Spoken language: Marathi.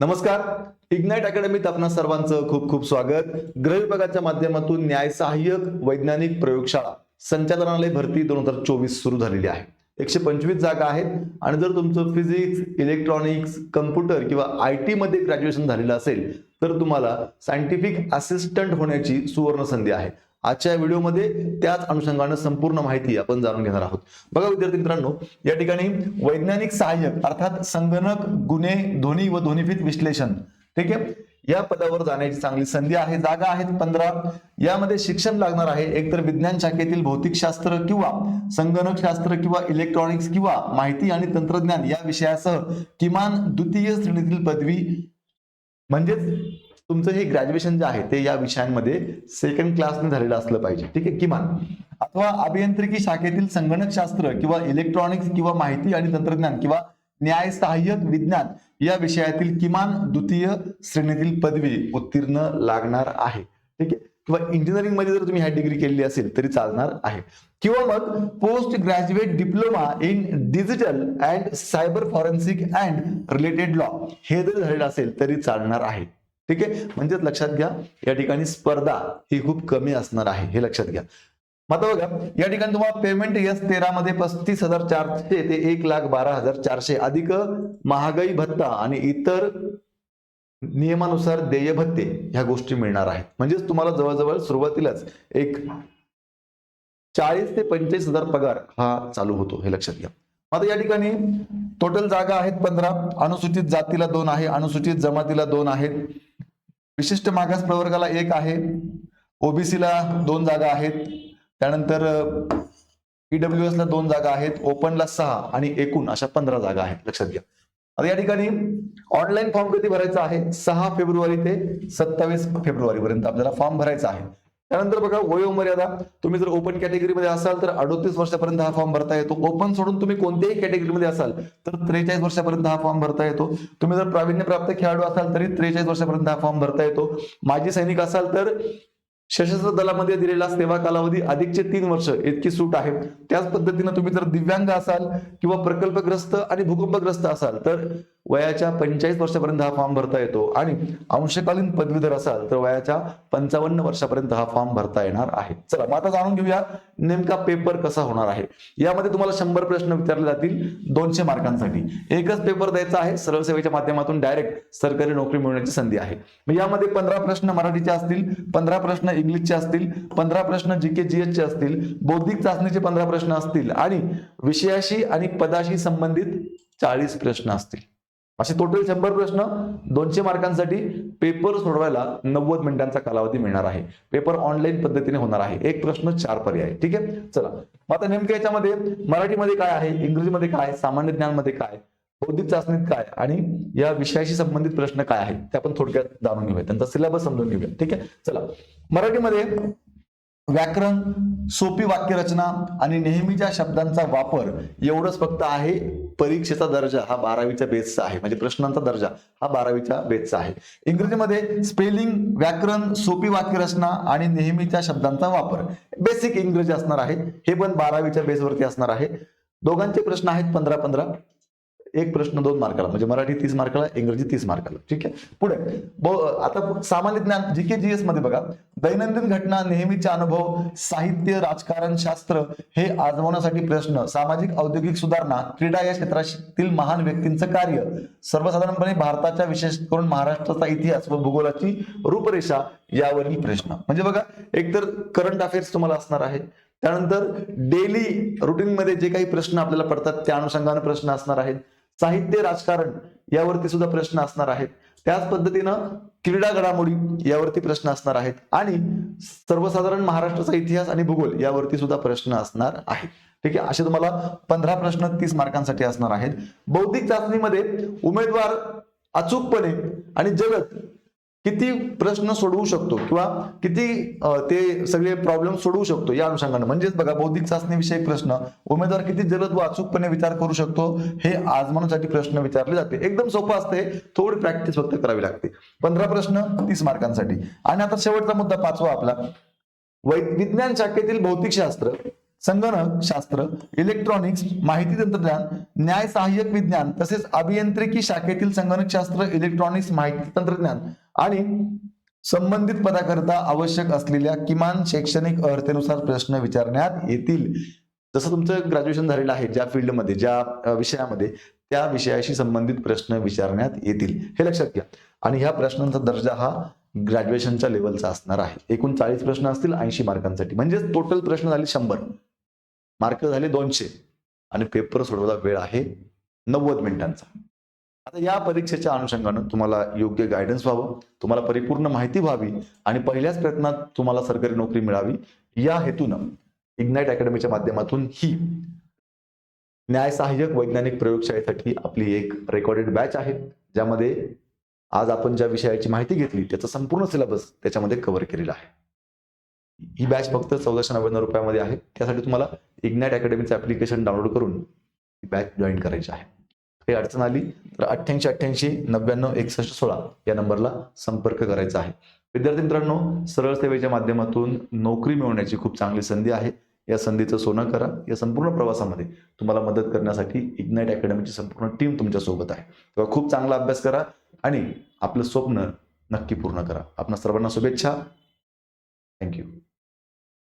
नमस्कार. इग्नाइट अकॅडमीत आपणा सर्वांचं खूप खूप स्वागत. ग्रह विभागाच्या माध्यमातून न्याय सहाय्यक वैज्ञानिक प्रयोगशाळा संचालनालय भरती दोन हजार चोवीस सुरू झालेली आहे. एकशे पंचवीस जागा आहेत आणि जर तुमचं फिजिक्स इलेक्ट्रॉनिक्स कम्प्युटर किंवा आय टी मध्ये ग्रॅज्युएशन झालेलं असेल तर तुम्हाला सायंटिफिक असिस्टंट होण्याची सुवर्ण संधी आहे. आजच्या व्हिडिओमध्ये त्याच अनुषंगानं संपूर्ण माहिती आपण जाणून घेणार आहोत. बघा विद्यार्थी मित्रांनो या ठिकाणी वैज्ञानिक सहाय्यक अर्थात संगणक गुन्हे ध्वनी व ध्वनिफित विश्लेषण ठीक आहे? या पदावर जाण्याची चांगली संधी आहे जागा आहेत पंधरा. यामध्ये शिक्षण लागणार आहे एकतर विज्ञान शाखेतील भौतिकशास्त्र किंवा संगणक शास्त्र किंवा इलेक्ट्रॉनिक्स किंवा माहिती आणि तंत्रज्ञान या विषयासह किमान द्वितीय श्रेणीतील पदवी म्हणजेच तुमचं हे ग्रॅज्युएशन जे आहे ते या विषयांमध्ये सेकंड क्लासने झालेलं असलं पाहिजे. ठीक आहे? किमान. अथवा अभियांत्रिकी शाखेतील संगणकशास्त्र किंवा इलेक्ट्रॉनिक्स किंवा माहिती आणि तंत्रज्ञान किंवा न्याय सहाय्यक विज्ञान या विषयातील किमान द्वितीय श्रेणीतील पदवी उत्तीर्ण लागणार आहे. ठीक आहे? किंवा इंजिनिअरिंगमध्ये जर तुम्ही ह्या डिग्री केलेली असेल तरी चालणार आहे. किंवा मग post graduate diploma in digital and cyber forensic and related law हे जर झालेलं असेल तरी चालणार आहे. ठीक आहे? म्हणजेच लक्षात घ्या या ठिकाणी स्पर्धा ही खूप कमी असणार आहे हे लक्षात घ्या. मग आता बघा या ठिकाणी तुम्हाला पेमेंट एस तेरा मध्ये पस्तीस हजार चारशे ते एक लाख बारा हजार चारशे अधिक महागाई भत्ता आणि इतर नियमानुसार देय भत्ते ह्या गोष्टी मिळणार आहेत. म्हणजेच तुम्हाला जवळजवळ सुरुवातीलाच एक चाळीस ते पंचेचाळीस हजार पगार हा चालू होतो हे लक्षात घ्या. आता या ठिकाणी टोटल जागा आहेत पंधरा अनुसूचित जातीला दोन आहे अनुसूचित जमातीला दोन आहेत. विशिष्ट मागास प्रवर्गाला एक आहे. ओबीसीला दोन जागा आहेत. त्यानंतर ईडब्ल्यू एसला दोन जागा आहेत. ओपनला सहा आणि एकूण अशा पंधरा जागा आहेत. लक्षात घ्या. आता या ठिकाणी ऑनलाईन फॉर्म कधी भरायचा आहे? सहा फेब्रुवारी ते सत्तावीस फेब्रुवारी पर्यंत आपल्याला फॉर्म भरायचा आहे. त्यानंतर बघा वयोमर्यादा. तुम्ही जर ओपन कॅटेगरीमध्ये असाल तर अडोतीस वर्षापर्यंत हा फॉर्म भरता येतो. ओपन सोडून तुम्ही कोणत्याही कॅटेगरीमध्ये असाल तर त्रेचाळीस वर्षापर्यंत हा फॉर्म भरता येतो. तुम्ही जर प्रावीण्यप्राप्त खेळाडू असाल तरी त्रेचाळीस वर्षापर्यंत हा फॉर्म भरता येतो. माजी सैनिक असाल तर सशस्त्र दलामध्ये दिलेला सेवा कालावधी अधिकचे तीन वर्ष इतकी सूट आहे. त्याच पद्धतीनं तुम्ही जर दिव्यांग असाल किंवा प्रकल्पग्रस्त आणि भूकंपग्रस्त असाल तर वयाच्या पंचेचाळीस वर्षापर्यंत हा फॉर्म भरता येतो. आणि अंशकालीन पदवीधर असाल तर वयाच्या पंचावन्न वर्षापर्यंत हा फॉर्म भरता येणार आहे. चला मग आता जाणून घेऊया नेमका पेपर कसा होणार आहे. यामध्ये तुम्हाला शंभर प्रश्न विचारले जातील दोनशे मार्कांसाठी. एकच पेपर द्यायचा आहे सरळ सेवेच्या माध्यमातून डायरेक्ट सरकारी नोकरी मिळवण्याची संधी आहे. मग यामध्ये पंधरा प्रश्न मराठीचे असतील पंधरा प्रश्न इंग्लिशचे असतील पंधरा प्रश्न जी के चे असतील बौद्धिक चाचणीचे पंधरा प्रश्न असतील आणि विषयाशी आणि पदाशी संबंधित चाळीस प्रश्न असतील. असे टोटल शंभर प्रश्न दोनशे मार्कांसाठी पेपर सोडवायला नव्वद मिनिटांचा कालावधी मिळणार आहे. पेपर ऑनलाईन पद्धतीने होणार आहे. एक प्रश्न चार पर्याय. ठीक आहे? चला. मग आता नेमकं याच्यामध्ये मराठीमध्ये काय आहे? इंग्रजीमध्ये काय? सामान्य ज्ञानमध्ये काय? बौद्धिक चाचणीत काय? आणि या विषयाशी संबंधित प्रश्न काय आहेत? ते आपण थोडक्यात जाणून घेऊया. त्यांचा सिलेबस समजून घेऊया. ठीक आहे? चला. मराठीमध्ये व्याकरण सोपी वाक्यरचना आणि नेहमीच्या शब्दांचा वापर एवढंच फक्त आहे परीक्षेचा दर्जा हा बारावीच्या बेसचा आहे. म्हणजे प्रश्नांचा दर्जा हा बारावीच्या बेसचा आहे. इंग्रजीमध्ये स्पेलिंग व्याकरण सोपी वाक्यरचना आणि नेहमीच्या शब्दांचा वापर. बेसिक इंग्रजी असणार आहे. हे पण बारावीच्या बेसवरती असणार आहे. दोघांचे प्रश्न आहेत पंधरा पंधरा. एक प्रश्न दोन मार्काला. म्हणजे मराठी तीस मार्काला इंग्रजी तीस मार्काला. ठीक आहे? पुढे. आता सामान्य ज्ञान जी के जी एसमध्ये बघा. दैनंदिन घटना नेहमीचे अनुभव साहित्य राजकारण शास्त्र हे आजमावण्यासाठी प्रश्न. सामाजिक औद्योगिक सुधारणा क्रीडा या क्षेत्रातील महान व्यक्तींचं कार्य. सर्वसाधारणपणे भारताच्या विशेष करून महाराष्ट्राचा इतिहास व भूगोलाची रूपरेषा यावरील प्रश्न. म्हणजे बघा एकतर करंट अफेअर्स तुम्हाला असणार आहे. त्यानंतर डेली रुटीन मध्ये जे काही प्रश्न आपल्याला पडतात त्या अनुषंगाने प्रश्न असणार आहेत. साहित्य राजकारण यावरती सुद्धा प्रश्न असणार आहेत. त्याच पद्धतीनं क्रीडा घडामोडी यावरती प्रश्न असणार आहेत. आणि सर्वसाधारण महाराष्ट्राचा इतिहास आणि भूगोल यावरती सुद्धा प्रश्न असणार आहे ठीक आहे असे तुम्हाला पंधरा प्रश्न तीस मार्कांसाठी असणार आहेत. बौद्धिक चाचणीमध्ये उमेदवार अचूकपणे आणि जलद किती प्रश्न सोडवू शकतो किंवा किती ते सगळे प्रॉब्लेम सोडवू शकतो या अनुषंगाने. म्हणजेच बघा बौद्धिक चाचणीविषयी प्रश्न. उमेदवार किती जलद व अचूकपणे विचार करू शकतो हे आजमावण्यासाठी प्रश्न विचारले जाते. एकदम सोपं असते थोडी प्रॅक्टिस फक्त करावी लागते. पंधरा प्रश्न तीस मार्कांसाठी. आणि आता शेवटचा मुद्दा पाचवा आपला. वै विज्ञान शाखेतील भौतिकशास्त्र संगणक शास्त्र इलेक्ट्रॉनिक्स माहिती तंत्रज्ञान न्याय सहाय्यक विज्ञान तसेच अभियांत्रिकी शाखेतील संगणक शास्त्र इलेक्ट्रॉनिक्स माहिती तंत्रज्ञान आणि संबंधित पदाकरता आवश्यक असलेल्या किमान शैक्षणिक अर्हतेनुसार प्रश्न विचारण्यात येतील. जसं तुमचं ग्रॅज्युएशन झालेलं आहे ज्या फील्डमध्ये ज्या विषयामध्ये त्या विषयाशी संबंधित प्रश्न विचारण्यात येतील. हे लक्षात घ्या. आणि ह्या प्रश्नांचा दर्जा हा ग्रॅज्युएशनच्या लेवलचा असणार आहे. एकूण चाळीस प्रश्न असतील ऐंशी मार्कांसाठी. म्हणजे टोटल प्रश्न झाले शंभर. मार्क झाले दोनशे. आणि पेपर सोडवायला वेळ आहे नव्वद मिनिटांचा. आता या परीक्षेच्या अनुषंगानं तुम्हाला योग्य गायडन्स व्हावं तुम्हाला परिपूर्ण माहिती व्हावी आणि पहिल्याच प्रयत्नात तुम्हाला सरकारी नोकरी मिळावी. या हेतूनं इग्नाईट अकॅडमीच्या माध्यमातून ही न्याय सहाय्यक वैज्ञानिक प्रयोगशाळेसाठी आपली एक रेकॉर्डेड बॅच आहे. ज्यामध्ये आज आपण ज्या विषयाची माहिती घेतली त्याचा संपूर्ण सिलेबस त्याच्यामध्ये कव्हर केलेला आहे. ही बॅच फक्त चौदाशे नव्याण्णव रुपयामध्ये आहे. त्यासाठी तुम्हाला इग्नाईट अकॅडमीचं ऍप्लिकेशन डाउनलोड करून ही बॅच जॉईन करायची आहे. काही अडचण आली तर अठ्ठ्याऐंशी अठ्ठ्याऐंशी नव्याण्णव एकसष्ट सोळा या नंबरला संपर्क करायचा आहे. विद्यार्थी मित्रांनो सरळ सेवेच्या माध्यमातून नोकरी मिळवण्याची खूप चांगली संधी आहे. या संधीचं सोनं करा. या संपूर्ण प्रवासामध्ये तुम्हाला मदत करण्यासाठी इग्नाइट अकॅडमीची संपूर्ण टीम तुमच्यासोबत आहे. तेव्हा खूप चांगला अभ्यास करा आणि आपलं स्वप्न नक्की पूर्ण करा. आपणा सर्वांना शुभेच्छा. थँक्यू